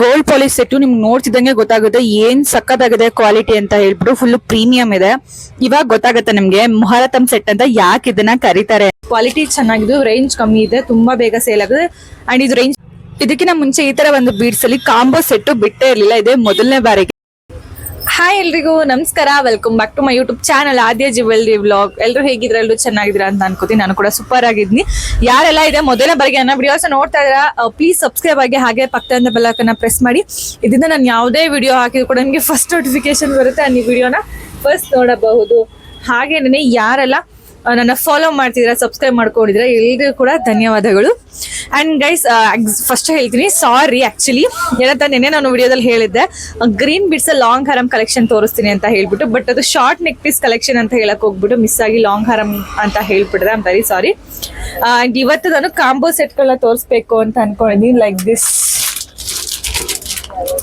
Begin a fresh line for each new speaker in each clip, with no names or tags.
Gold polish set ನಿಮ್ಗೆ ನೋಡ್ತಿದ್ದಂಗೆ ಗೊತ್ತಾಗುತ್ತೆ ಏನ್ ಸಕ್ಕತ್ತಾಗಿದೆ ಕ್ವಾಲಿಟಿ ಅಂತ ಹೇಳ್ಬಿಟ್ಟು ಫುಲ್ ಪ್ರೀಮಿಯಂ ಇದೆ. ಇವಾಗ ಗೊತ್ತಾಗುತ್ತೆ ನಿಮ್ಗೆ ಮೊಹರತಮ್ ಸೆಟ್ ಅಂತ ಯಾಕೆ ಇದನ್ನ ಕರೀತಾರೆ. ಕ್ವಾಲಿಟಿ ಚೆನ್ನಾಗಿದ್ದು ರೇಂಜ್ ಕಮ್ಮಿ ಇದೆ, ತುಂಬಾ ಬೇಗ ಸೇಲ್ ಆಗುತ್ತೆ. ಅಂಡ್ ಇದು ರೇಂಜ್ ಇದಕ್ಕಿಂತ ಮುಂಚೆ ಈ ತರ ಒಂದು ಬೀಡ್ಸ್ ಅಲ್ಲಿ ಕಾಂಬೋ ಸೆಟ್ ಬಿಟ್ಟೇ ಇರಲಿಲ್ಲ, ಇದೆ ಮೊದಲನೇ ಬಾರಿಗೆ. ಹಾಯ್ ಎಲ್ರಿಗೂ, ನಮಸ್ಕಾರ. Welcome back to my YouTube channel Aadya jewellery vlog ಎಲ್ಲರೂ ಹೇಗಿದ್ರೆ ಎಲ್ಲರೂ ಚೆನ್ನಾಗಿದ್ದೀರಾ ಅಂತ ಅನ್ಕೋತೀನಿ. ನಾನು ಕೂಡ ಸೂಪರ್ ಆಗಿದ್ದೀನಿ. ಯಾರೆಲ್ಲ ಇದೆ, ಮೊದಲ ಬಾರಿಗೆ ನನ್ನ ವಿಡಿಯೋಸ್ ನೋಡ್ತಾ ಇದ್ದೀರಾ ಪ್ಲೀಸ್ ಸಬ್ಸ್ಕ್ರೈಬ್ ಆಗಿ ಹಾಗೆ ಪಕ್ಕದ ಬೆಲ್ಲಕ್ಕನ್ನ ಪ್ರೆಸ್ ಮಾಡಿ. ಇದರಿಂದ ನಾನು ಯಾವುದೇ ವಿಡಿಯೋ ಹಾಕಿದ್ರು ಕೂಡ ನಿಮಗೆ ಫಸ್ಟ್ ನೋಟಿಫಿಕೇಶನ್ ಬರುತ್ತೆ. ಈ ವಿಡಿಯೋನ ಫಸ್ಟ್ ನೋಡಬಹುದು. ಹಾಗೇನೆ, ಯಾರೆಲ್ಲ ನನ್ನ ಫಾಲೋ ಮಾಡ್ತಿದ್ದೀರಾ ಸಬ್ಸ್ಕ್ರೈಬ್ ಮಾಡ್ಕೊಂಡಿದ್ರೆ ಎಲ್ರಿಗೂ ಕೂಡ ಧನ್ಯವಾದಗಳು. ಆ್ಯಂಡ್ ಗೈಸ್ ಫಸ್ಟ್ ಹೇಳ್ತೀನಿ ಸಾರಿ ಆ್ಯಕ್ಚುಲಿ ಏನಂತ ನಿನ್ನೆ ನಾನು ವಿಡಿಯೋದಲ್ಲಿ ಹೇಳಿದ್ದೆ ಗ್ರೀನ್ ಬಿಡ್ಸ್ ಲಾಂಗ್ ಹಾರಮ್ ಕಲೆಕ್ಷನ್ ತೋರಿಸ್ತೀನಿ ಅಂತ ಹೇಳ್ಬಿಟ್ಟು ಬಟ್ ಅದು ಶಾರ್ಟ್ ನೆಕ್ ಪೀಸ್ ಕಲೆಕ್ಷನ್ ಅಂತ ಹೇಳಕ್ ಹೋಗ್ಬಿಟ್ಟು ಮಿಸ್ ಆಗಿ ಲಾಂಗ್ ಹಾರಮ್ ಅಂತ ಹೇಳ್ಬಿಟ್ರೆ ಐಮ್ ವೆರಿ ಸಾರಿ ಆ್ಯಂಡ್ ಇವತ್ತು ನಾನು ಕಾಂಬೋ ಸೆಟ್ಗಳನ್ನ ತೋರಿಸ್ಬೇಕು ಅಂತ ಅನ್ಕೊಂಡಿದ್ದೀನಿ ಲೈಕ್ ದಿಸ್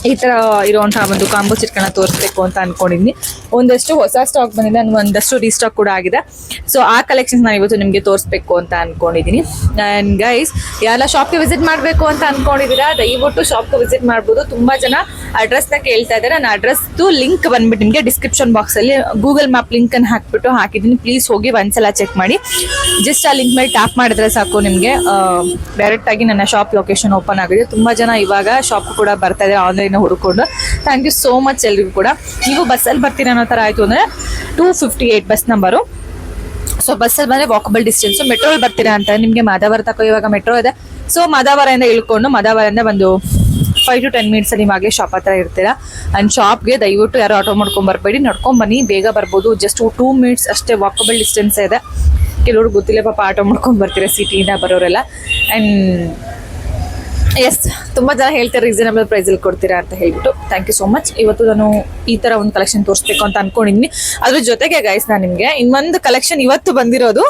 ಈ ತರ ಇರುವಂತಹ ಒಂದು ಕಾಂಬೋ ಸೆಟ್ಗಳನ್ನ ತೋರಿಸ್ಬೇಕು ಅಂತ ಅನ್ಕೊಂಡಿದ್ದೀನಿ ಒಂದಷ್ಟು ಹೊಸ ಸ್ಟಾಕ್ ಬಂದಿದೆ ನಾನು ಒಂದಷ್ಟು ರೀಸ್ಟಾಕ್ ಕೂಡ ಆಗಿದೆ. ಸೊ ಆ ಕಲೆಕ್ಷನ್ಸ್ ನಾನು ಇವತ್ತು ನಿಮಗೆ ತೋರಿಸ್ಬೇಕು ಅಂತ ಅನ್ಕೊಂಡಿದ್ದೀನಿ ಆ್ಯಂಡ್ ಗೈಸ್ ಯಾರೆಲ್ಲ ಶಾಪ್ಗೆ ವಿಸಿಟ್ ಮಾಡಬೇಕು ಅಂತ ಅನ್ಕೊಂಡಿದ್ದೀರಾ ದಯವಿಟ್ಟು ಶಾಪ್ಗೆ ವಿಸಿಟ್ ಮಾಡ್ಬೋದು. ತುಂಬಾ ಜನ ಅಡ್ರೆಸ್ನ ಕೇಳ್ತಾ ಇದ್ದಾರೆ. ನಾನು ಅಡ್ರೆಸ್ದು ಲಿಂಕ್ ಬಂದ್ಬಿಟ್ಟು ನಿಮಗೆ ಡಿಸ್ಕ್ರಿಪ್ಷನ್ ಬಾಕ್ಸಲ್ಲಿ ಗೂಗಲ್ ಮ್ಯಾಪ್ ಲಿಂಕ್ ಅನ್ನು ಹಾಕ್ಬಿಟ್ಟು ಹಾಕಿದ್ದೀನಿ. ಪ್ಲೀಸ್ ಹೋಗಿ ಒಂದ್ಸಲ ಚೆಕ್ ಮಾಡಿ. ಜಸ್ಟ್ ಆ ಲಿಂಕ್ ಮೇಲೆ ಟ್ಯಾಪ್ ಮಾಡಿದ್ರೆ ಸಾಕು ನಿಮಗೆ. ಡೈರೆಕ್ಟ್ ಆಗಿ ನನ್ನ ಶಾಪ್ ಲೊಕೇಶನ್ ಓಪನ್ ಆಗಿದೆ ತುಂಬಾ ಜನ ಇವಾಗ ಶಾಪ್ ಕೂಡ ಬರ್ತಾ ಇದ್ದಾರೆ. ಆನ್ಲೈನ್ ಹುಡುಕೊಂಡು. ಥ್ಯಾಂಕ್ ಯು ಸೋ ಮಚ್ ಎಲ್ರಿಗೂ ಕೂಡ. ನೀವು ಬಸ್ಸಲ್ಲಿ ಬರ್ತೀರಾ ಅನ್ನೋ ಥರ ಆಯಿತು ಅಂದರೆ two fifty eight bus number so ಬಸ್ಸಲ್ಲಿ ಬಂದರೆ ವಾಕಬಲ್ ಡಿಸ್ಟೆನ್ಸ್ ಮೆಟ್ರೋಲ್ ಬರ್ತೀರಾ ಅಂತ ನಿಮಗೆ ಮಾದಾವರ ತಕೋ ಇವಾಗ ಮೆಟ್ರೋ ಇದೆ. ಸೊ ಮಾದಾವರದಿಂದ ಇಳ್ಕೊಂಡು ಮಾದಾವರಿಂದ ಒಂದು ಫೈವ್ ಟು ಟೆನ್ ಮಿನಿಟ್ಸ್ ನೀವು ಆಗಲೇ ಶಾಪ್ ಹತ್ರ ಇರ್ತೀರಾ. ಆ್ಯಂಡ್ ಶಾಪ್ಗೆ ದಯವಿಟ್ಟು ಯಾರು ಆಟೋ ಮಾಡ್ಕೊಂಡ್ ಬರಬೇಡಿ. ನಡ್ಕೊಂಡ್ ಬನ್ನಿ. ಬೇಗ ಬರ್ಬೋದು. ಜಸ್ಟ್ ಟೂ ಮಿನಿಟ್ಸ್ ಅಷ್ಟೇ ವಾಕಬಲ್ ಡಿಸ್ಟೆನ್ಸ್ ಇದೆ. ಕೆಲವರು ಗೊತ್ತಿಲ್ಲ ಪಾಪ ಆಟೋ ಮಾಡ್ಕೊಂಡು ಬರ್ತೀರಾ ಸಿಟಿಯಿಂದ ಬರೋರೆಲ್ಲ. ಆ್ಯಂಡ್ ಎಸ್ ತುಂಬ ಜನ ಹೇಳ್ತಾರೆ ರೀಸನಬಲ್ ಪ್ರೈಸಲ್ಲಿ ಕೊಡ್ತೀರಾ ಅಂತ ಹೇಳ್ಬಿಟ್ಟು ಥ್ಯಾಂಕ್ ಯು ಸೋ ಮಚ್ ಇವತ್ತು ನಾನು ಈ ತರ ಒಂದು ಕಲೆಕ್ಷನ್ ತೋರಿಸ್ಬೇಕು ಅಂತ ಅನ್ಕೊಂಡಿದ್ದೀನಿ ಅದ್ರ ಜೊತೆಗೆ ಗೈಸ್ ನಾನು ನಿಮಗೆ ಇನ್ನೊಂದು ಕಲೆಕ್ಷನ್ ಇವತ್ತು ಬಂದಿರೋದು.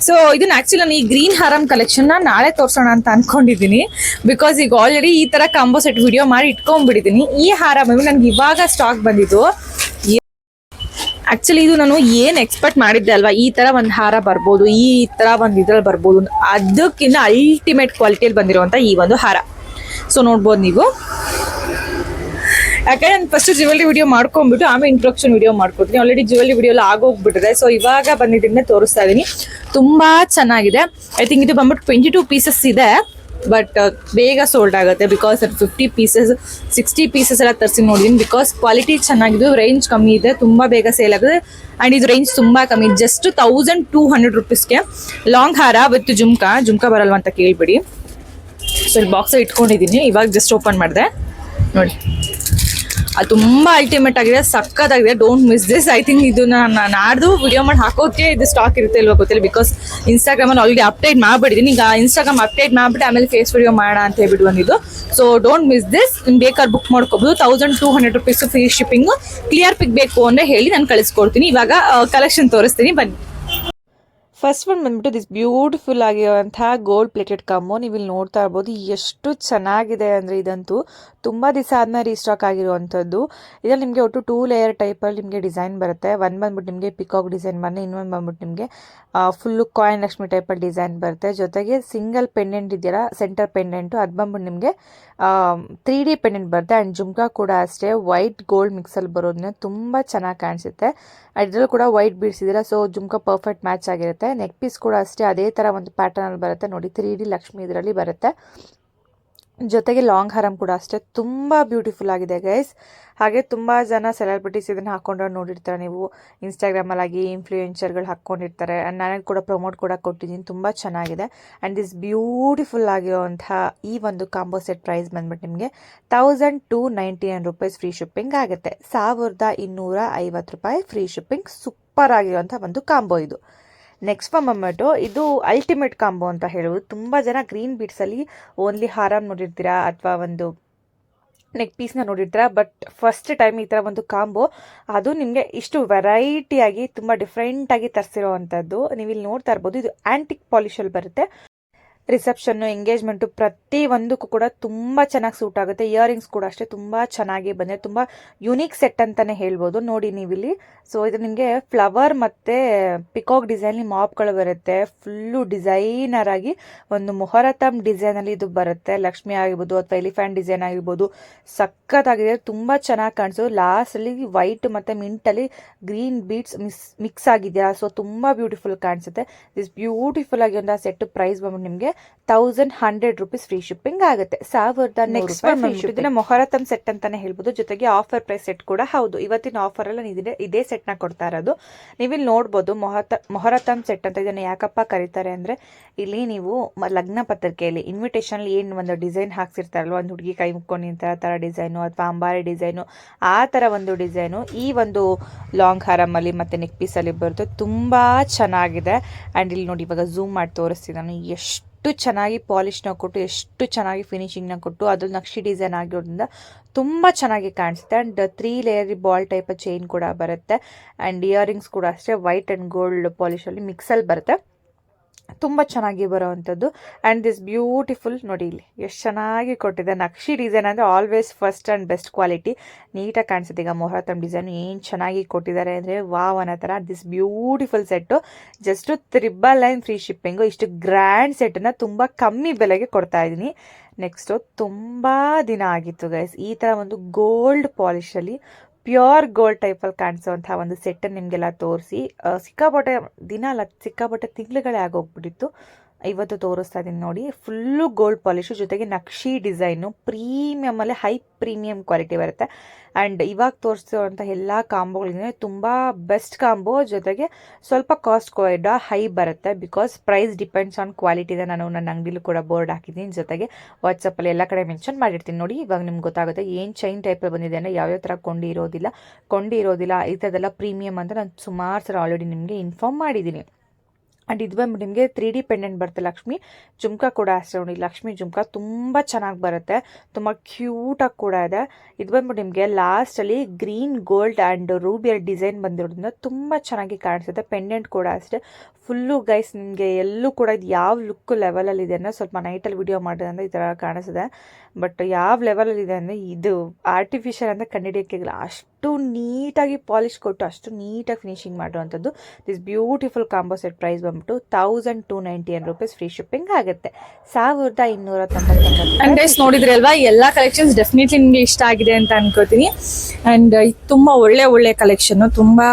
ಸೊ ಇದನ್ನ ಆಕ್ಚುಲಿ ನಾನು ಈ ಗ್ರೀನ್ ಹಾರಂ ಕಲೆಕ್ಷನ್ನ ನಾಳೆ ತೋರಿಸೋಣ ಅಂತ ಅನ್ಕೊಂಡಿದ್ದೀನಿ ಬಿಕಾಸ್ ಈಗ ಆಲ್ರೆಡಿ ಈ ತರ ಕಾಂಬೋ ಸೆಟ್ ವಿಡಿಯೋ ಮಾಡಿ ಇಟ್ಕೊಂಡ್ಬಿಟ್ಟಿದ್ದೀನಿ ಈ ಹಾರ ನನಗೆ ಇವಾಗ ಸ್ಟಾಕ್ ಬಂದಿದ್ದು ಆಕ್ಚುಲಿ ಇದು ನಾನು ಏನು ಎಕ್ಸ್ಪೆಕ್ಟ್ ಮಾಡಿದ್ದೆ ಅಲ್ವಾ? ಈ ತರ ಒಂದು ಹಾರ ಬರ್ಬೋದು, ಈ ತರ ಒಂದು ಇದ್ರಲ್ಲಿ ಬರ್ಬೋದು. ಅದಕ್ಕಿಂತ ಅಲ್ಟಿಮೇಟ್ ಕ್ವಾಲಿಟಿಯಲ್ಲಿ ಬಂದಿರುವಂತ ಈ ಒಂದು ಹಾರ. ಸೊ ನೋಡ್ಬೋದು ನೀವು. ಯಾಕಂದ್ರೆ ನಾನು ಫಸ್ಟ್ ಜ್ಯುವೆಲ್ರಿ ವಿಡಿಯೋ ಮಾಡ್ಕೊಂಡ್ಬಿಟ್ಟು, ಆಮೇಲೆ ಇಂಟ್ರೊಡಕ್ಷನ್ ವಿಡಿಯೋ ಮಾಡ್ಕೊತೀನಿ ಆಲ್ರೆಡಿ ಜ್ಯುವೆಲ್ರಿ ವಿಡಿಯೋ ಆಗೋಗ್ಬಿಟ್ಟಿದೆ. ಸೊ ಇವಾಗ ಬಂದಿದ್ದನ್ನೇ ತೋರಿಸ್ತಾ ಇದೀನಿ. ತುಂಬಾ ಚೆನ್ನಾಗಿದೆ. ಐ ಥಿಂಕ್ ಇದು ಬಂದ್ಬಿಟ್ಟು ಟ್ವೆಂಟಿ ಟೂ ಪೀಸಸ್ ಇದೆ. ಬಟ್ ಬೇಗ ಸೋಲ್ಡ್ ಆಗುತ್ತೆ ಬಿಕಾಸ್ ಅದು ಫಿಫ್ಟಿ ಪೀಸಸ್ ಸಿಕ್ಸ್ಟಿ ಪೀಸಸ್ ಎಲ್ಲ ತರಿಸಿ ನೋಡಿದ್ದೀನಿ ಬಿಕಾಸ್ ಕ್ವಾಲಿಟಿ ಚೆನ್ನಾಗಿದ್ದು ರೇಂಜ್ ಕಮ್ಮಿ ಇದೆ, ತುಂಬ ಬೇಗ ಸೇಲ್ ಆಗುತ್ತೆ. ಆ್ಯಂಡ್ ಇದು ರೇಂಜ್ ತುಂಬ ಕಮ್ಮಿ. ಜಸ್ಟ್ ತೌಸಂಡ್ ಟೂ ಹಂಡ್ರೆಡ್ ರುಪೀಸ್ಗೆ ಲಾಂಗ್ ಹಾರ ವಿತ್ ಜುಮ್ಕಾ. ಜುಮ್ಕಾ ಬರಲ್ವ ಅಂತ ಕೇಳಿಬಿಡಿ. ಸೊ ಇಲ್ಲಿ ಬಾಕ್ಸ್ ಇಟ್ಕೊಂಡಿದ್ದೀನಿ. ಇವಾಗ ಜಸ್ಟ್ ಓಪನ್ ಮಾಡಿದೆ. ನೋಡಿ. ಅದು ತುಂಬ ಅಲ್ಟಿಮೇಟ್ ಆಗಿದೆ ಸಕ್ಕತ್ತಾಗಿದೆ don't miss this I think ಇದು ನಾನು ನಾಡ್ದು ವಿಡಿಯೋ ಮಾಡಿ ಹಾಕೋಕೆ ಇದು ಸ್ಟಾಕ್ ಇರುತ್ತೆ ಇಲ್ವಾ ಗೊತ್ತಿಲ್ಲ ಬಿಕಾಸ್ ಇನ್ಸ್ಟಾಗ್ರಾಮಲ್ಲಿ ಆಲ್ರೆಡಿ ಅಪ್ಡೇಟ್ ಮಾಡ್ಬಿಟ್ಟಿದ್ದೀನಿ ಈಗ ಇನ್ಸ್ಟಾಗ್ರಾಮ್ ಅಪ್ಡೇಟ್ ಮಾಡ್ಬಿಟ್ಟು ಆಮೇಲೆ ಫೇಸ್ ವಿಡಿಯೋ ಮಾಡೋಣ ಅಂತ ಹೇಳ್ಬಿಟ್ಟು ಬಂದಿದ್ದು. ಸೊ ಡೋಂಟ್ ಮಿಸ್ ದಿಸ್ ನಿಮ್ಗೆ ಬೇಕಾದ್ರೆ ಬುಕ್ ಮಾಡ್ಕೋಬೋದು. Thousand two hundred rupees free shipping clear pick ಬೇಕು ಅಂದರೆ ಹೇಳಿ ನಾನು ಕಳಿಸ್ಕೊಡ್ತೀನಿ. ಇವಾಗ ಕಲೆಕ್ಷನ್ ತೋರಿಸ್ತೀನಿ. ಬನ್ನಿ.
ಫಸ್ಟ್ ಒನ್ ಬಂದ್ಬಿಟ್ಟು ದಿಸ್ ಬ್ಯೂಟಿಫುಲ್ ಆಗಿರುವಂತಹ ಗೋಲ್ಡ್ ಪ್ಲೇಟೆಡ್ ಕಮ್ಮು ನೀವು ಇಲ್ಲಿ ನೋಡ್ತಾ ಇರ್ಬೋದು, ಎಷ್ಟು ಚೆನ್ನಾಗಿದೆ ಅಂದರೆ ಇದಂತೂ ತುಂಬ ದಿವಸ ಆದ್ಮೇಲೆ ರೀಸ್ಟಾಕ್ ಆಗಿರುವಂಥದ್ದು. ಇದರಲ್ಲಿ ನಿಮಗೆ ಒಟ್ಟು ಟೂ ಲೇಯರ್ ಟೈಪಲ್ಲಿ ನಿಮಗೆ ಡಿಸೈನ್ ಬರುತ್ತೆ. ಒಂದು ಬಂದ್ಬಿಟ್ಟು ನಿಮಗೆ ಪಿಕಾಕ್ ಡಿಸೈನ್ ಬಂದರೆ ಇನ್ನೊಂದು ಬಂದ್ಬಿಟ್ಟು ನಿಮಗೆ ಫುಲ್ಲು ಕಾಯಿನ್ ಲಕ್ಷ್ಮಿ ಟೈಪಲ್ಲಿ ಡಿಸೈನ್ ಬರುತ್ತೆ. ಜೊತೆಗೆ ಸಿಂಗಲ್ ಪೆಂಡೆಂಟ್ ಇದೆಯಲ್ಲ ಸೆಂಟರ್ ಪೆಂಡೆಂಟು ಅದು ಬಂದ್ಬಿಟ್ಟು ನಿಮಗೆ ತ್ರೀ ಡಿ ಪೆಂಡೆಂಟ್ ಬರುತ್ತೆ. ಆ್ಯಂಡ್ ಜುಮ್ಕಾ ಕೂಡ ಅಷ್ಟೇ ವೈಟ್ ಗೋಲ್ಡ್ ಮಿಕ್ಸಲ್ಲಿ ಬರೋದನ್ನ ತುಂಬ ಚೆನ್ನಾಗಿ ಕಾಣಿಸುತ್ತೆ. ಇದರಲ್ಲೂ ಕೂಡ white beads so jhumka perfect match ಆಗಿರುತ್ತೆ. ನೆಕ್ ಪೀಸ್ ಕೂಡ ಅಷ್ಟೇ, ಅದೇ ಥರ ಒಂದು ಪ್ಯಾಟರ್ನಲ್ಲಿ ಬರುತ್ತೆ. ನೋಡಿ ತ್ರೀ ಡಿ ಲಕ್ಷ್ಮಿ ಇದರಲ್ಲಿ ಬರುತ್ತೆ. ಜೊತೆಗೆ ಲಾಂಗ್ ಹರಮ್ ಕೂಡ ಅಷ್ಟೇ. ತುಂಬ ಬ್ಯೂಟಿಫುಲ್ ಆಗಿದೆ ಗೈಸ್ ಹಾಗೆ ತುಂಬ ಜನ ಸೆಲೆಬ್ರಿಟೀಸ್ ಇದನ್ನು ಹಾಕ್ಕೊಂಡು ನೋಡಿರ್ತಾರೆ ನೀವು. ಇನ್ಸ್ಟಾಗ್ರಾಮಲ್ಲಾಗಿ ಇನ್ಫ್ಲೂಯೆನ್ಸರ್ಗಳು ಹಾಕ್ಕೊಂಡಿರ್ತಾರೆ. ಆ್ಯಂಡ್ ನನಗೆ ಕೂಡ ಪ್ರಮೋಟ್ ಕೂಡ ಕೊಟ್ಟಿದ್ದೀನಿ. ತುಂಬ ಚೆನ್ನಾಗಿದೆ. ಆ್ಯಂಡ್ ದಿಸ್ ಬ್ಯೂಟಿಫುಲ್ ಆಗಿರುವಂತಹ ಈ ಒಂದು ಕಾಂಬೋ ಸೆಟ್ ಪ್ರೈಸ್ ಬಂದ್ಬಿಟ್ಟು ನಿಮಗೆ thousand two ninety nine rupees free shipping ಆಗುತ್ತೆ. ಸಾವಿರದ ಇನ್ನೂರ ಐವತ್ತು ರೂಪಾಯಿ ಫ್ರೀ ಶಿಪ್ಪಿಂಗ್ ಸೂಪರ್ ಆಗಿರುವಂಥ ಒಂದು ಕಾಂಬೋ ಇದು. ನೆಕ್ಸ್ಟ್ ಫಾರ್ ಇದು ಅಲ್ಟಿಮೇಟ್ ಕಾಂಬೋ ಅಂತ ಹೇಳೋದು. ತುಂಬ ಜನ ಗ್ರೀನ್ ಬೀಟ್ಸಲ್ಲಿ ಓನ್ಲಿ ಹಾರ ನೋಡಿರ್ತೀರಾ ಅಥವಾ ಒಂದು ನೆಕ್ ಪೀಸ್ನ ನೋಡಿರ್ತೀರಾ ಬಟ್ ಫಸ್ಟ್ ಟೈಮ್ ಈ ಥರ ಒಂದು ಕಾಂಬೋ ಅದು ನಿಮಗೆ ಇಷ್ಟು ವೆರೈಟಿಯಾಗಿ ತುಂಬ ಡಿಫ್ರೆಂಟಾಗಿ ತರಿಸಿರೋವಂಥದ್ದು. ನೀವು ಇಲ್ಲಿ ನೋಡ್ತಾ ಇರ್ಬೋದು, ಇದು ಆ್ಯಂಟಿಕ್ ಪಾಲಿಶಲ್ಲಿ ಬರುತ್ತೆ. ರಿಸೆಪ್ಷನ್ನು ಎಂಗೇಜ್ಮೆಂಟು ಪ್ರತಿ ಒಂದಕ್ಕೂ ಕೂಡ ತುಂಬ ಚೆನ್ನಾಗಿ ಸೂಟ್ ಆಗುತ್ತೆ. ಇಯರಿಂಗ್ಸ್ ಕೂಡ ಅಷ್ಟೇ ತುಂಬ ಚೆನ್ನಾಗಿ ಬಂದಿದೆ. ತುಂಬ ಯುನೀಕ್ ಸೆಟ್ ಅಂತಲೇ ಹೇಳ್ಬೋದು. ನೋಡಿ ನೀವಿಲ್ಲಿ. ಸೊ ಇದು ನಿಮಗೆ ಫ್ಲವರ್ ಮತ್ತು ಪಿಕಾಕ್ ಡಿಸೈನಲ್ಲಿ ಮಾಪ್ಗಳು ಬರುತ್ತೆ. ಫುಲ್ಲು ಡಿಸೈನರ್ ಆಗಿ ಒಂದು ಮೊಹರತಮ್ ಡಿಸೈನಲ್ಲಿ ಇದು ಬರುತ್ತೆ. ಲಕ್ಷ್ಮಿ ಆಗಿರ್ಬೋದು ಅಥವಾ ಎಲಿಫೆಂಟ್ ಡಿಸೈನ್ ಆಗಿರ್ಬೋದು. ಸಖತ್ತಾಗಿದೆ. ತುಂಬ ಚೆನ್ನಾಗಿ ಕಾಣಿಸೋದು ಲಾಸ್ಟಲ್ಲಿ ವೈಟ್ ಮತ್ತು ಮಿಂಟಲ್ಲಿ ಗ್ರೀನ್ ಬೀಟ್ಸ್ ಮಿಸ್, ಮಿಕ್ಸ್ ಆಗಿದೆಯಾ? ಸೊ ತುಂಬ ಬ್ಯೂಟಿಫುಲ್ ಕಾಣಿಸುತ್ತೆ. ದಿಸ್ ಬ್ಯೂಟಿಫುಲ್ ಆಗಿ ಸೆಟ್ ಪ್ರೈಸ್ ಬಂದ್ಬಿಟ್ಟು ನಿಮಗೆ thousand hundred rupees free shipping ಆಗುತ್ತೆ. ಸಾವಿರದ ನೆಕ್ಸ್ಟ್ ಇದನ್ನ ಮೊಹರತಮ್ ಸೆಟ್ ಅಂತಾನೆ ಹೇಳ್ಬೋದು. ಜೊತೆಗೆ ಆಫರ್ ಪ್ರೈಸ್ ಸೆಟ್ ಕೂಡ ಹೌದು. ಇವತ್ತಿನ ಆಫರ್ ಎಲ್ಲ ಇದೇ ಇದೇ ಸೆಟ್ನ ಕೊಡ್ತಾ ಇರೋದು. ನೀವಿಲ್ಲಿ ನೋಡ್ಬೋದು ಮೊಹತ ಮೊಹರತಂ ಸೆಟ್ ಅಂತ ಇದನ್ನ ಯಾಕಪ್ಪ ಕರೀತಾರೆ ಅಂದ್ರೆ ಇಲ್ಲಿ ನೀವು ಲಗ್ನ ಪತ್ರಿಕೆಯಲ್ಲಿ ಇನ್ವಿಟೇಷನ್ ಏನು ಒಂದು ಡಿಸೈನ್ ಹಾಕ್ಸಿರ್ತಾರಲ್ವ ಒಂದು ಹುಡುಗಿ ಕೈ ಮುಕ್ಕೊಂಡು ನಿಂತರ ತರ ಡಿಸೈನು ಅಥವಾ ಅಂಬಾರಿ ಡಿಸೈನು ಆ ತರ ಒಂದು ಡಿಸೈನು ಈ ಒಂದು ಲಾಂಗ್ ಹಾರಮ್ ಅಲ್ಲಿ ಮತ್ತೆ ನೆಕ್ ಪೀಸ್ ಅಲ್ಲಿ ಬರುತ್ತೆ. ತುಂಬಾ ಚೆನ್ನಾಗಿದೆ. ಅಂಡ್ ಇಲ್ಲಿ ನೋಡಿ ಇವಾಗ ಝೂಮ್ ಮಾಡಿ ತೋರಿಸ್ತೀನಿ ನಾನು ಎಷ್ಟು ಚೆನ್ನಾಗಿ ಪಾಲಿಶ್ನ ಕೊಟ್ಟು, ಎಷ್ಟು ಚೆನ್ನಾಗಿ ಫಿನಿಶಿಂಗ್ನ ಕೊಟ್ಟು ಅದು ನಕ್ಷಿ ಡಿಸೈನ್ ಆಗಿರೋದ್ರಿಂದ ತುಂಬ ಚೆನ್ನಾಗಿ ಕಾಣಿಸುತ್ತೆ. And three layer ball type chain ಕೂಡ ಬರುತ್ತೆ. ಆ್ಯಂಡ್ ಇಯರಿಂಗ್ಸ್ ಕೂಡ ಅಷ್ಟೇ ವೈಟ್ ಆ್ಯಂಡ್ ಗೋಲ್ಡ್ ಪಾಲಿಶಲ್ಲಿ ಮಿಕ್ಸಲ್ಲಿ ಬರುತ್ತೆ. ತುಂಬ ಚೆನ್ನಾಗಿ ಬರೋವಂಥದ್ದು. ಆ್ಯಂಡ್ ದಿಸ್ ಬ್ಯೂಟಿಫುಲ್ ನೋಡಿ ಇಲ್ಲಿ, ಎಷ್ಟು ಚೆನ್ನಾಗಿ ಕೊಟ್ಟಿದೆ ನಕ್ಷಿ ಡಿಸೈನ್ ಅಂದರೆ always first and best quality ನೀಟಾಗಿ ಕಾಣಿಸುತ್ತೆ. ಈಗ ಮೊಹರತಮ್ ಡಿಸೈನ್ ಏನು ಚೆನ್ನಾಗಿ ಕೊಟ್ಟಿದ್ದಾರೆ ಅಂದರೆ ವಾವ್ ಅನ್ನೋ ಥರ. This beautiful set just triple line free shipping ಇಷ್ಟು ಗ್ರ್ಯಾಂಡ್ ಸೆಟ್ಟನ್ನು ತುಂಬ ಕಮ್ಮಿ ಬೆಲೆಗೆ ಕೊಡ್ತಾ ಇದ್ದೀನಿ. ನೆಕ್ಸ್ಟು ತುಂಬ ದಿನ ಆಗಿತ್ತು ಗೈಸ್ ಈ ಥರ ಒಂದು ಗೋಲ್ಡ್ ಪಾಲಿಶಲ್ಲಿ ಪ್ಯೂರ್ ಗೋಲ್ಡ್ ಟೈಪಲ್ಲಿ ಕಾಣಿಸುವಂಥ ಒಂದು ಸೆಟ್ ನಿಮಗೆಲ್ಲ ತೋರಿಸಿ. ಸಿಕ್ಕಾಪಟ್ಟೆ ದಿನ ಅಲ್ಲ ಸಿಕ್ಕಾಪಟ್ಟೆ ತಿಂಗಳುಗಳೇ ಆಗೋಗ್ಬಿಟ್ಟಿತ್ತು. ಇವತ್ತು ತೋರಿಸ್ತಾ ಇದ್ದೀನಿ ನೋಡಿ. ಫುಲ್ಲು ಗೋಲ್ಡ್ ಪಾಲಿಶು ಜೊತೆಗೆ ನಕ್ಷಿ ಡಿಸೈನು ಪ್ರೀಮಿಯಮಲ್ಲೇ ಹೈ ಪ್ರೀಮಿಯಂ ಕ್ವಾಲಿಟಿ ಬರುತ್ತೆ. ಆ್ಯಂಡ್ ಇವಾಗ ತೋರಿಸಿರುವಂಥ ಎಲ್ಲ ಕಾಂಬೋಗಳಿಂದ ತುಂಬ ಬೆಸ್ಟ್ ಕಾಂಬೋ, ಜೊತೆಗೆ ಸ್ವಲ್ಪ ಕಾಸ್ಟ್ ಕೂಡ ಹೈ ಬರುತ್ತೆ. Because price depends on quality ನಾನು ನನ್ನ ಅಂಗಡಿಲೂ ಕೂಡ ಬೋರ್ಡ್ ಹಾಕಿದ್ದೀನಿ. ಜೊತೆಗೆ ವಾಟ್ಸಪ್ಪಲ್ಲಿ ಎಲ್ಲ ಕಡೆ ಮೆನ್ಷನ್ ಮಾಡಿರ್ತೀನಿ ನೋಡಿ. ಇವಾಗ ನಿಮ್ಗೆ ಗೊತ್ತಾಗುತ್ತೆ ಏನು ಚೈನ್ ಟೈಪಲ್ಲಿ ಬಂದಿದೆ ಅಂದರೆ ಯಾವ್ಯಾವ ಥರ ಕೊಂಡಿರೋದಿಲ್ಲ. ಕೊಂಡಿರೋದಿಲ್ಲ, ಈ ಥರದೆಲ್ಲ ಪ್ರೀಮಿಯಮ್ ಅಂತ ನಾನು ಸುಮಾರು ಸಲ ಆಲ್ರೆಡಿ ನಿಮಗೆ ಇನ್ಫಾರ್ಮ್ ಮಾಡಿದ್ದೀನಿ. ಆ್ಯಂಡ್ ಇದು ಬಂದ್ಬಿಟ್ಟು ನಿಮಗೆ ತ್ರೀ ಡಿ ಪೆಂಡೆಂಟ್ ಬರುತ್ತೆ ಲಕ್ಷ್ಮಿ. ಜುಮ್ಕಾ ಕೂಡ ಅಷ್ಟೇ ನೋಡಿ. ಲಕ್ಷ್ಮಿ ಜುಮ್ಕಾ ತುಂಬ ಚೆನ್ನಾಗಿ ಬರುತ್ತೆ. ತುಂಬ ಕ್ಯೂಟಾಗಿ ಕೂಡ ಇದೆ. ಇದು ಬಂದ್ಬಿಟ್ಟು ನಿಮಗೆ ಲಾಸ್ಟಲ್ಲಿ ಗ್ರೀನ್ ಗೋಲ್ಡ್ ಆ್ಯಂಡ್ ರೂಬಿಯರ್ ಡಿಸೈನ್ ಬಂದಿರೋದ್ರಿಂದ ತುಂಬ ಚೆನ್ನಾಗಿ ಕಾಣಿಸುತ್ತೆ. ಪೆಂಡೆಂಟ್ ಕೂಡ ಅಷ್ಟೇ. ಫುಲ್ಲು ಗೈಸ್ ನಿಮಗೆ ಎಲ್ಲೂ ಕೂಡ ಇದು ಯಾವ ಲುಕ್ ಲೆವೆಲಲ್ಲಿ ಇದೆ ಅಂದರೆ ಸ್ವಲ್ಪ ನೈಟಲ್ಲಿ ವಿಡಿಯೋ ಮಾಡಿದ್ರೆ ಈ ಥರ ಕಾಣಿಸಿದೆ ಬಟ್ ಯಾವ ಲೆವೆಲಲ್ಲಿ ಇದೆ ಅಂದರೆ ಇದು ಆರ್ಟಿಫಿಷಿಯಲ್ ಅಂತ ಕಂಡುಹಿಡಿಯೋಕ್ಕಾಗಲ್ಲ ಅಷ್ಟು ನೀಟಾಗಿ ಪಾಲಿಶ್ ಕೊಟ್ಟು ಅಷ್ಟು ನೀಟಾಗಿ ಫಿನಿಶಿಂಗ್ ಮಾಡುವಂಥದ್ದು. This beautiful combo set price ಬಂದ್ಬಿಟ್ಟು ತೌಸಂಡ್ ಟು ನೈಂಟಿ ಏನ್ ರುಪೀಸ್ ಫ್ರೀ ಶಿಪ್ಪಿಂಗ್ ಆಗುತ್ತೆ. ಸಾವಿರದ ಇನ್ನೂರ ತೊಂಬತ್ತೊಂಬತ್ತು
ನೋಡಿದ್ರಿ ಅಲ್ವಾ? ಎಲ್ಲ ಕಲೆಕ್ಷನ್ಸ್ ಡೆಫಿನೆಟ್ಲಿ ನಿಮಗೆ ಇಷ್ಟ ಆಗಿದೆ ಅಂತ ಅನ್ಕೋತೀನಿ. ಅಂಡ್ ತುಂಬಾ ಒಳ್ಳೆ ಒಳ್ಳೆ ಕಲೆಕ್ಷನ್ ತುಂಬಾ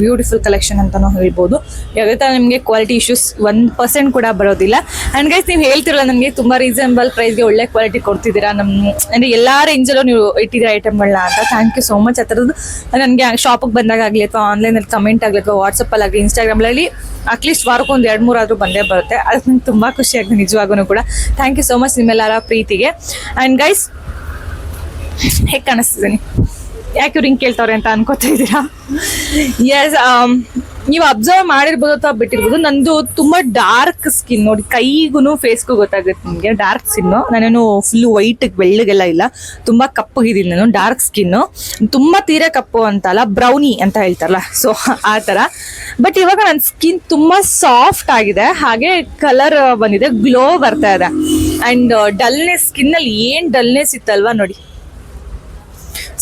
ಬ್ಯೂಟಿಫುಲ್ ಕಲೆಕ್ಷನ್ ಅಂತಾನೂ ಹೇಳ್ಬೋದು. ಯಾವುದೇ ಥರ ನಿಮಗೆ ಕ್ವಾಲಿಟಿ ಇಶ್ಯೂಸ್ ಒನ್ ಪರ್ಸೆಂಟ್ ಕೂಡ ಬರೋದಿಲ್ಲ. ಆ್ಯಂಡ್ ಗೈಸ್ ನೀವು ಹೇಳ್ತಿರಲ್ಲ ನಮಗೆ ತುಂಬ ರೀಸನಬಲ್ ಪ್ರೈಸ್ಗೆ ಒಳ್ಳೆ ಕ್ವಾಲಿಟಿ ಕೊಡ್ತಿದ್ದೀರಾ ನಮ್ಮ ಅಂದರೆ ಎಲ್ಲ ರೇಂಜಲ್ಲೂ ನೀವು ಇಟ್ಟಿದ್ದೀರಾ ಐಟಮ್ಗಳನ್ನ ಅಂತ. ಥ್ಯಾಂಕ್ ಯು ಸೋ ಮಚ್ ಆ ಥರದ್ದು ನನಗೆ ಶಾಪಿಗೆ ಬಂದಾಗಲಿ ಅಥವಾ ಆನ್ಲೈನಲ್ಲಿ ಕಮೆಂಟ್ ಆಗಲಿ ಅಥವಾ ವಾಟ್ಸಪ್ಪಲ್ಲಿ ಆಗಲಿ ಇನ್ಸ್ಟಾಗ್ರಾಮಲ್ಲಿ ಅಟ್ಲೀಸ್ಟ್ ವಾರಕ್ಕೆ ಒಂದು ಎರಡು ಮೂರು ಆದರೂ ಬಂದೇ ಬರುತ್ತೆ. ಅದು ನಂಗೆ ತುಂಬ ಖುಷಿ ನಿಜವಾಗ್ಲೂ ನಿಜವಾಗೂ ಕೂಡ. ಥ್ಯಾಂಕ್ ಯು ಸೋ ಮಚ್ ನಿಮ್ಮೆಲ್ಲರ ಪ್ರೀತಿಗೆ. ಆ್ಯಂಡ್ ಗೈಸ್ ಹೇಗೆ ಕಾಣಿಸ್ತಿದ್ದೀನಿ ಯಾಕೆ ಹಿಂಗೆ ಕೇಳ್ತಾವ್ರೆ ಅಂತ ಅನ್ಕೋತಾ ಇದ್ದೀರಾ? ಎಸ್ ನೀವು ಅಬ್ಸರ್ವ್ ಮಾಡಿರ್ಬೋದು ಅಥವಾ ಬಿಟ್ಟಿರ್ಬೋದು. ನಂದು ತುಂಬಾ ಡಾರ್ಕ್ ಸ್ಕಿನ್ ನೋಡಿ ಕೈಗೂ ಫೇಸ್ಗೂ ಗೊತ್ತಾಗುತ್ತೆ ನಿಮಗೆ. ಡಾರ್ಕ್ ಸ್ಕಿನ್ ನಾನೇನು ಫುಲ್ ವೈಟ್ ಬೆಳ್ಳಗೆಲ್ಲ ಇಲ್ಲ. ತುಂಬಾ ಕಪ್ಪಗಿದ್ದೀನಿ ನಾನು ಡಾರ್ಕ್ ಸ್ಕಿನ್ ತುಂಬಾ ತೀರಾ ಕಪ್ಪು ಅಂತಲ್ಲ ಬ್ರೌನಿ ಅಂತ ಹೇಳ್ತಾರಲ್ಲ. ಸೊ ಆ ಥರ. ಬಟ್ ಇವಾಗ ನನ್ನ ಸ್ಕಿನ್ ತುಂಬಾ ಸಾಫ್ಟ್ ಆಗಿದೆ. ಹಾಗೆ ಕಲರ್ ಬಂದಿದೆ ಗ್ಲೋ ಬರ್ತಾ ಇದೆ. ಅಂಡ್ ಡಲ್ನೆಸ್ ಸ್ಕಿನ್ನಲ್ಲಿ ಏನ್ ಡಲ್ನೆಸ್ ಇತ್ತಲ್ವಾ ನೋಡಿ.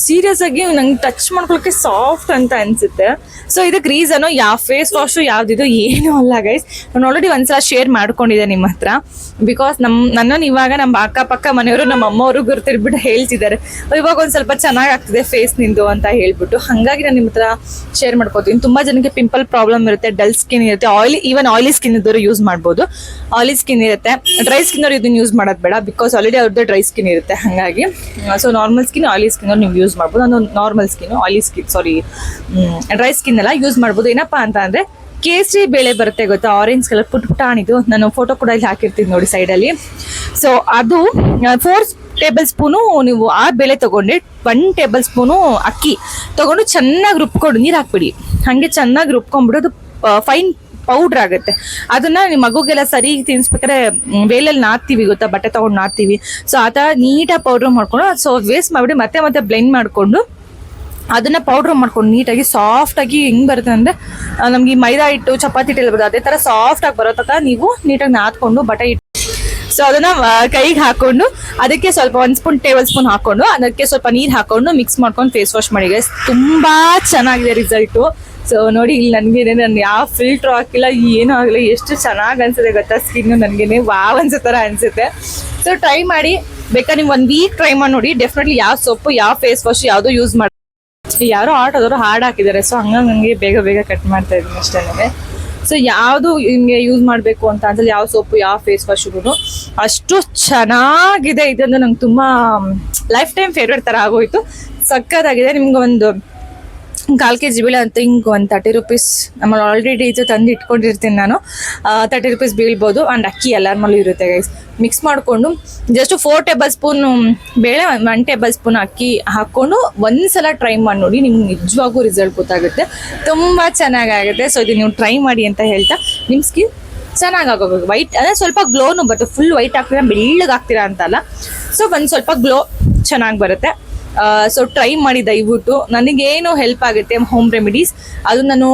ಸೀರಿಯಸ್ ಆಗಿ ನಂಗೆ ಟಚ್ ಮಾಡ್ಕೊಳಕ್ಕೆ ಸಾಫ್ಟ್ ಅಂತ ಅನ್ಸುತ್ತೆ. ಸೊ ಇದಕ್ಕೆ ರೀಸನ್ ಯಾವ ಫೇಸ್ ವಾಶು ಯಾವ್ದಿದು ಏನೂ ಅಲ್ಲ ಗೈಸ್ ನಾನು ಆಲ್ರೆಡಿ ಒಂದ್ಸಲ ಶೇರ್ ಮಾಡ್ಕೊಂಡಿದ್ದೆ ನಿಮ್ಮ ಹತ್ರ. ಬಿಕಾಸ್ ನಮ್ಮ ನನ್ನನ್ನು ಇವಾಗ ನಮ್ಮ ಅಕ್ಕಪಕ್ಕ ಮನೆಯವರು ನಮ್ಮ ಅಮ್ಮವರು ಗುರುತಿರ್ಬಿಟ್ಟು ಹೇಳ್ತಿದ್ದಾರೆ. ಇವಾಗ ಒಂದು ಸ್ವಲ್ಪ ಚೆನ್ನಾಗಿ ಆಗ್ತಿದೆ ಫೇಸ್ ನಿಂದು ಅಂತ ಹೇಳ್ಬಿಟ್ಟು. ಹಾಗಾಗಿ ನಾನು ನಿಮ್ಮ ಹತ್ರ ಶೇರ್ ಮಾಡ್ಕೋತೀನಿ. ತುಂಬಾ ಜನಕ್ಕೆ ಪಿಂಪಲ್ ಪ್ರಾಬ್ಲಮ್ ಇರುತ್ತೆ ಡಲ್ ಸ್ಕಿನ್ ಇರುತ್ತೆ ಆಯಿಲಿ ಈವನ್ ಆಯಿಲಿ ಸ್ಕಿನ್ ಇದ್ದವರು ಯೂಸ್ ಮಾಡ್ಬೋದು. ಆಯಿಲಿ ಸ್ಕಿನ್ ಇರುತ್ತೆ. ಡ್ರೈ ಸ್ಕಿನ್ ಅವ್ರು ಇದನ್ನ ಯೂಸ್ ಮಾಡೋದು ಬೇಡ ಬಿಕಾಸ್ ಆಲ್ರೆಡಿ ಅವ್ರದ್ದು ಡ್ರೈ ಸ್ಕಿನ್ ಇರುತ್ತೆ, ಹಾಗಾಗಿ. So normal skin oily skin ನೀವು ಯೂಸ್ ಮಾಡ್ಬೋದು. ಅದೊಂದು normal skin oily skin sorry dry skin ಎಲ್ಲ ಯೂಸ್ ಮಾಡ್ಬೋದು. ಏನಪ್ಪ ಅಂತ ಅಂದ್ರೆ, ಕೇಸರಿ ಬೇಳೆ ಬರುತ್ತೆ ಗೊತ್ತಾ? ಆರೆಂಜ್ ಕಲರ್ ಪುಟ್ ನಾನು ಫೋಟೋ ಕೂಡ ಇಲ್ಲಿ ಹಾಕಿರ್ತೀನಿ ನೋಡಿ ಸೈಡಲ್ಲಿ ಸೊ ಅದು ಫೋರ್ ಟೇಬಲ್ ಸ್ಪೂನು ನೀವು ಆ ಬೇಳೆ ತೊಗೊಂಡು ಒನ್ ಟೇಬಲ್ ಸ್ಪೂನು ಅಕ್ಕಿ ತಗೊಂಡು ಚೆನ್ನಾಗಿ ರುಬ್ಕೊಂಡು ನೀರು ಹಾಕ್ಬಿಡಿ. ಹಾಗೆ ಚೆನ್ನಾಗಿ ರುಬ್ಕೊಂಡ್ಬಿಡು, ಅದು ಫೈನ್ ಪೌಡ್ರ್ ಆಗುತ್ತೆ. ಅದನ್ನ ನಿಮ್ಮ ಮಗುಗೆಲ್ಲ ಸರಿ ತಿನ್ಸ್ಬೇಕಾದ್ರೆ ವೇಲಲ್ಲಿ ನಾದ್ತೀವಿ ಗೊತ್ತಾ? ಬಟ್ಟೆ ತಗೊಂಡು ನಾದ್ತೀವಿ. ಸೊ ಆ ಥರ ನೀಟಾಗಿ ಪೌಡ್ರ್ ಮಾಡ್ಕೊಂಡು ಸೊ ವೇಸ್ಟ್ ಮಾಡಿಬಿಡಿ ಮತ್ತೆ ಮತ್ತೆ ಬ್ಲೆಂಡ್ ಮಾಡಿಕೊಂಡು, ಅದನ್ನ ಪೌಡ್ರ್ ಮಾಡ್ಕೊಂಡು ನೀಟಾಗಿ ಸಾಫ್ಟ್ ಆಗಿ ಹೆಂಗ್ ಬರುತ್ತೆ ಅಂದ್ರೆ ನಮಗೆ ಮೈದಾ ಹಿಟ್ಟು, ಚಪಾತಿ ಹಿಟ್ಟು ಎಲ್ಲ ಬರುತ್ತೆ, ಅದೇ ತರ ಸಾಫ್ಟ್ ಆಗಿ ಬರೋ ತನಕ ನೀವು ನೀಟಾಗಿ ನಾದ್ಕೊಂಡು ಬಟ್ಟೆ ಹಿಟ್ಟು ಸೊ ಅದನ್ನ ಕೈಗೆ ಹಾಕೊಂಡು, ಅದಕ್ಕೆ ಸ್ವಲ್ಪ ಒಂದ್ ಸ್ಪೂನ್ ಟೇಬಲ್ ಸ್ಪೂನ್ ಹಾಕೊಂಡು, ಅದಕ್ಕೆ ಸ್ವಲ್ಪ ನೀರ್ ಹಾಕೊಂಡು ಮಿಕ್ಸ್ ಮಾಡ್ಕೊಂಡು ಫೇಸ್ ವಾಶ್ ಮಾಡಿ. ತುಂಬಾ ಚೆನ್ನಾಗಿದೆ ರಿಸಲ್ಟು ಸೊ ನೋಡಿ, ಇಲ್ಲಿ ನನಗೇನೆ ನಾನು ಯಾವ ಫಿಲ್ಟ್ರ್ ಹಾಕಿಲ್ಲ, ಏನೂ ಆಗಿಲ್ಲ ಎಷ್ಟು ಚೆನ್ನಾಗಿ ಅನಿಸುತ್ತೆ ಗೊತ್ತಾ? ಸ್ಕಿನ್ನು ನನಗೇನೆ ವಾವ್ ಅನ್ಸೋ ಥರ ಅನಿಸುತ್ತೆ. ಸೊ ಟ್ರೈ ಮಾಡಿ. ಬೇಕಾದ್ರೆ ನೀವು ಒಂದು ವೀಕ್ ಟ್ರೈ ಮಾಡಿ ನೋಡಿ. ಡೆಫಿನೆಟ್ಲಿ ಯಾವ ಸೊಪ್ಪು, ಯಾವ ಫೇಸ್ ವಾಶ್ ಯಾವುದು ಯೂಸ್ ಮಾಡಿ ಯಾರೋ ಆಟೋದವರು ಹಾರ್ಡ್ ಹಾಕಿದ್ದಾರೆ. ಸೊ ಹಂಗಾಗಿ ನನಗೆ ಬೇಗ ಬೇಗ ಕಟ್ ಮಾಡ್ತಾ ಇದ್ದೀನಿ ಅಷ್ಟೇ ನನಗೆ ಸೊ ಯಾವುದು ಹಿಂಗೆ ಯೂಸ್ ಮಾಡಬೇಕು ಅಂತ ಅಂದ್ರೆ ಯಾವ ಸೋಪು ಯಾವ ಫೇಸ್ ವಾಶ್ಗೂ ಅಷ್ಟು ಚೆನ್ನಾಗಿದೆ. ಇದೊಂದು ನಂಗೆ ತುಂಬ ಲೈಫ್ ಟೈಮ್ ಫೇವ್ರೇಟ್ ಥರ ಆಗೋಯ್ತು. ಸಕ್ಕತ್ತಾಗಿದೆ ನಿಮ್ಗೆ ಒಂದು ಕಾಲು ಕೆ ಜಿ ಬೀಳೆ ಅಂತ ಹಿಂಗೆ ಒಂದು ತರ್ಟಿ ರುಪೀಸ್ ನಮ್ಮಲ್ಲಿ ಆಲ್ರೆಡಿ ಇದು ತಂದು ಇಟ್ಕೊಂಡಿರ್ತೀನಿ ನಾನು. ತರ್ಟಿ ರುಪೀಸ್ ಬೀಳ್ಬೋದು ಆ್ಯಂಡ್ ಅಕ್ಕಿ ಎಲ್ಲರ ಇರುತ್ತೆ ಗೈಸ್ ಮಿಕ್ಸ್ ಮಾಡಿಕೊಂಡು ಜಸ್ಟ್ ಫೋರ್ ಟೇಬಲ್ ಸ್ಪೂನ್ ಬೇಳೆ ಒನ್ ಟೇಬಲ್ ಸ್ಪೂನ್ ಅಕ್ಕಿ ಹಾಕ್ಕೊಂಡು ಒಂದ್ಸಲ ಟ್ರೈ ಮಾಡಿ ನೋಡಿ ನಿಮ್ಗೆ ನಿಜವಾಗೂ ರಿಸಲ್ಟ್ ಗೊತ್ತಾಗುತ್ತೆ. ತುಂಬ ಚೆನ್ನಾಗಾಗುತ್ತೆ. ಸೊ ಇದು ನೀವು ಟ್ರೈ ಮಾಡಿ ಅಂತ ಹೇಳ್ತಾ ನಿಮ್ಮ ಸ್ಕಿನ್ ಚೆನ್ನಾಗಿ ಆಗೋಬೇಕು ವೈಟ್ ಅಂದರೆ ಸ್ವಲ್ಪ ಗ್ಲೋನು ಬರುತ್ತೆ. ಫುಲ್ ವೈಟ್ ಹಾಕ್ತೀರಾ ಬೆಳ್ಳಗೆ ಆಗ್ತೀರಾ ಅಂತಲ್ಲ. ಸೊ ಒಂದು ಸ್ವಲ್ಪ ಗ್ಲೋ ಚೆನ್ನಾಗಿ ಬರುತ್ತೆ. ಸೊ ಟ್ರೈ ಮಾಡಿ ದಯವಿಟ್ಟು. ನನಗೇನು ಹೆಲ್ಪ್ ಆಗುತ್ತೆ ಹೋಮ್ ರೆಮಿಡೀಸ್ ಅದು ನಾನು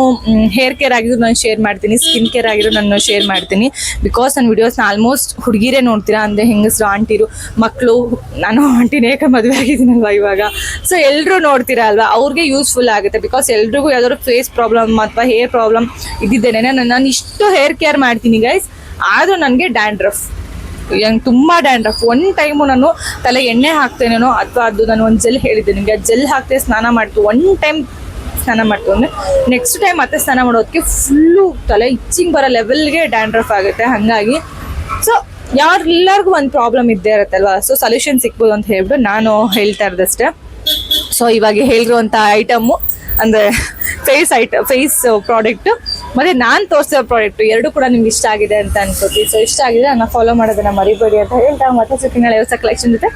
ಹೇರ್ ಕೇರ್ ಆಗಿರೋ ನಾನು ಶೇರ್ ಮಾಡ್ತೀನಿ ಸ್ಕಿನ್ ಕೇರ್ ಆಗಿರೋ ನಾನು ಶೇರ್ ಮಾಡ್ತೀನಿ. ಬಿಕಾಸ್ ನನ್ನ ವಿಡಿಯೋಸ್ನ ಆಲ್ಮೋಸ್ಟ್ ಹುಡುಗಿರೇ ನೋಡ್ತೀರಾ? ಅಂದರೆ ಹೆಂಗಸರು, ಆಂಟಿರು ಮಕ್ಕಳು ನಾನು ಆಂಟಿನೇ ಯಾಕೆ ಮದುವೆ ಆಗಿದ್ದೀನಲ್ವ ಇವಾಗ? ಸೊ ಎಲ್ಲರೂ ನೋಡ್ತೀರಾ ಅಲ್ವಾ? ಅವ್ರಿಗೆ ಯೂಸ್ಫುಲ್ ಆಗುತ್ತೆ. ಬಿಕಾಸ್ ಎಲ್ರಿಗೂ ಯಾವ್ದಾದ್ರು ಫೇಸ್ ಪ್ರಾಬ್ಲಮ್ ಅಥವಾ ಹೇರ್ ಪ್ರಾಬ್ಲಮ್ ಇದ್ದಿದ್ದೇನೆ. ನಾನು ಇಷ್ಟು ಹೇರ್ ಕೇರ್ ಮಾಡ್ತೀನಿ ಗೈಸ್ ಆದರೂ ನನಗೆ ಡ್ಯಾಂಡ್ರಫ್ ನಂಗೆ ತುಂಬ ಡ್ಯಾಂಡ್ರಫ್ ಒನ್ ಟೈಮು ನಾನು ತಲೆ ಎಣ್ಣೆ ಹಾಕ್ತೇನೇನೋ ಅಥವಾ ಅದು ನಾನು ಒಂದು ಜೆಲ್ ಹೇಳಿದ್ದೆ ನಿಮಗೆ ಜೆಲ್ ಹಾಕ್ತೆ ಸ್ನಾನ ಮಾಡ್ತು. ಒನ್ ಟೈಮ್ ಸ್ನಾನ ಮಾಡ್ತು. ಅಂದರೆ ನೆಕ್ಸ್ಟ್ ಟೈಮ್ ಮತ್ತೆ ಸ್ನಾನ ಮಾಡೋದಕ್ಕೆ ಫುಲ್ಲು ತಲೆ ಇಚ್ಚಿಂಗ್ ಬರೋ ಲೆವೆಲ್ಗೆ ಡ್ಯಾಂಡ್ರಫ್ ಆಗುತ್ತೆ. ಹಾಗಾಗಿ ಸೊ ಯಾರೆಲ್ಲರಿಗೂ ಒಂದು ಪ್ರಾಬ್ಲಮ್ ಇದ್ದೇ ಇರುತ್ತಲ್ವಾ ಸೊ ಸೊಲ್ಯೂಷನ್ ಸಿಗ್ಬೋದು ಅಂತ ಹೇಳ್ಬಿಟ್ಟು ನಾನು ಹೇಳ್ತಾ ಇರೋದಷ್ಟೇ ಸೊ ಇವಾಗ ಹೇಳಿರುವಂಥ ಐಟಮ್ಮು ಅಂದರೆ ಫೇಸ್ ಐಟ ಫೇಸ್ ಪ್ರಾಡಕ್ಟ್ ಮತ್ತು ನಾನು ತೋರಿಸೋ ಪ್ರಾಡಕ್ಟ್ ಎರಡು ಕೂಡ ನಿಮ್ಗೆ ಇಷ್ಟ ಆಗಿದೆ ಅಂತ ಅನ್ಕೋತೀವಿ. ಸೊ ಇಷ್ಟ ಆಗಿದೆ ನಾನು ಫಾಲೋ ಮಾಡೋದನ್ನ ಮರಿಬೇಡಿ ಅಂತ ಹೇಳ್ತಾ, ಮತ್ತೆ ಹೊಸ ಕಲೆಕ್ಷನ್ ಜೊತೆ